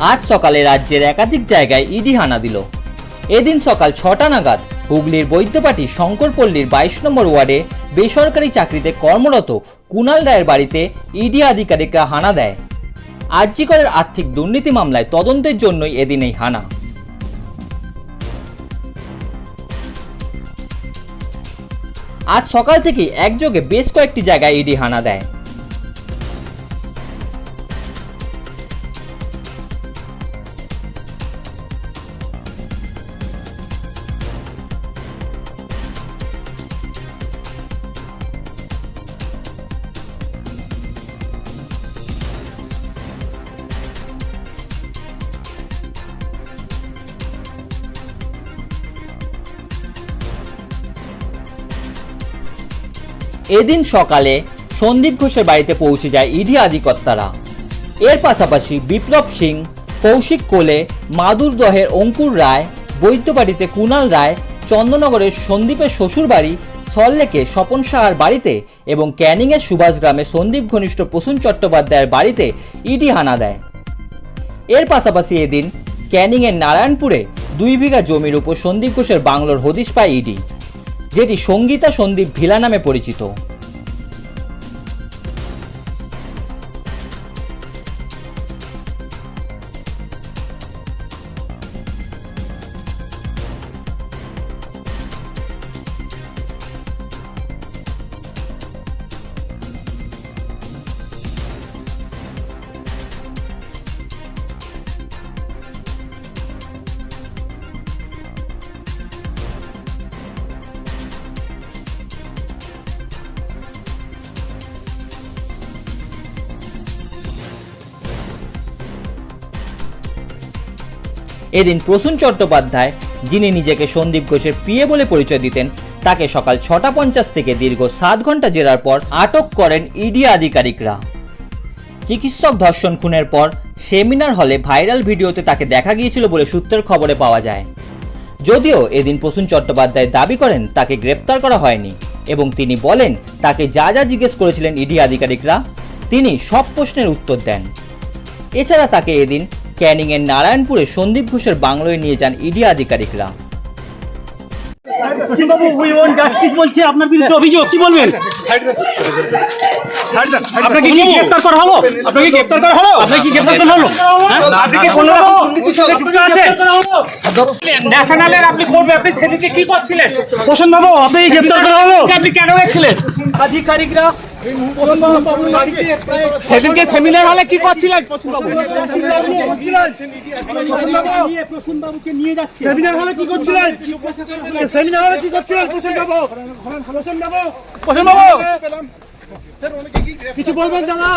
আজ সকালে রাজ্যের একাধিক জায়গায় ইডি হানা দিল। এদিন সকাল ছটা নাগাদ হুগলির বৈদ্যপাটি শঙ্করপল্লীর বাইশ নম্বর ওয়ার্ডে বেসরকারি চাকরিতে কর্মরত কুণাল রায়ের বাড়িতে ইডি আধিকারিকরা হানা দেয়। আর্যিকরের আর্থিক দুর্নীতি মামলায় তদন্তের জন্যই এদিন এই হানা। আজ সকাল থেকেই একযোগে বেশ কয়েকটি জায়গায় ইডি হানা দেয়। এদিন সকালে সন্দীপ ঘোষের বাড়িতে পৌঁছে যায় ইডি আধিকর্তারা। এর পাশাপাশি বিপ্লব সিং, কৌশিক কোলে, মাদুর দহের অঙ্কুর রায়, বৈদ্যবাড়িতে কুণাল রায়, চন্দননগরের সন্দীপের শ্বশুরবাড়ি সল্লেকে স্বপন সাহার বাড়িতে এবং ক্যানিংয়ের সুভাষ গ্রামে সন্দীপ ঘনিষ্ঠ প্রসূন চট্টোপাধ্যায়ের বাড়িতে ইডি হানা দেয়। এর পাশাপাশি এদিন ক্যানিংয়ের নারায়ণপুরে দুই বিঘা জমির উপর সন্দীপ ঘোষের বাংলোর হদিশ পায় ইডি। যেটি সঙ্গীতা সন্দীপ ভিলা নামে পরিচিত। এদিন প্রসূন চট্টোপাধ্যায়, যিনি নিজেকে সন্দীপ ঘোষের প্রিয় বলে পরিচয় দিতেন, তাকে সকাল ছটা পঞ্চাশ থেকে দীর্ঘ সাত ঘণ্টা জেরার পর আটক করেন ইডি আধিকারিকরা। চিকিৎসক ধর্ষণ খুনের পর সেমিনার হলে ভাইরাল ভিডিওতে তাকে দেখা গিয়েছিল বলে সূত্রের খবরে পাওয়া যায়। যদিও এদিন প্রসূন চট্টোপাধ্যায় দাবি করেন তাকে গ্রেপ্তার করা হয়নি এবং তিনি বলেন, তাকে যা যা জিজ্ঞেস করেছিলেন ইডি আধিকারিকরা, তিনি সব প্রশ্নের উত্তর দেন। এছাড়া তাকে এদিন ক্যানিংয়ের নারায়ণপুরে সন্দীপ ঘোষের বাংলোয় নিয়ে যান ইডি আধিকারিকরা। বাবু উই ওয়ান্ট জাস্টিস বলছে আপনার বিরুদ্ধে অভিযোগ কি বলবেন? আপনাকে কি গ্রেফতার করা হলো? আপনাকে গ্রেফতার করা হলো? আপনাকে কি গ্রেফতার করা হলো? হ্যাঁ? আপনি কি কোনো রকম দুর্নীতির সঙ্গে যুক্ত আছেন ন্যাশনালের আপনি করবে আপনি সেদিকে কি করছিলেন? প্রসন্ন বাবু আপনাকে গ্রেফতার করা হলো? আপনি কেন গেছিলেন? আধিকারিকরা সেদিনকে সেমিনার হলে কি করছিলেন? প্রসূন বাবুকে নিয়ে যাচ্ছে সেমিনার হলে কি করছিলেন? সেমিনার হলে কি করছিলেন প্রসন্ন বাবু প্রসন্ন বাবু প্রসন্ন বাবু কিছু বলবেন দাদা?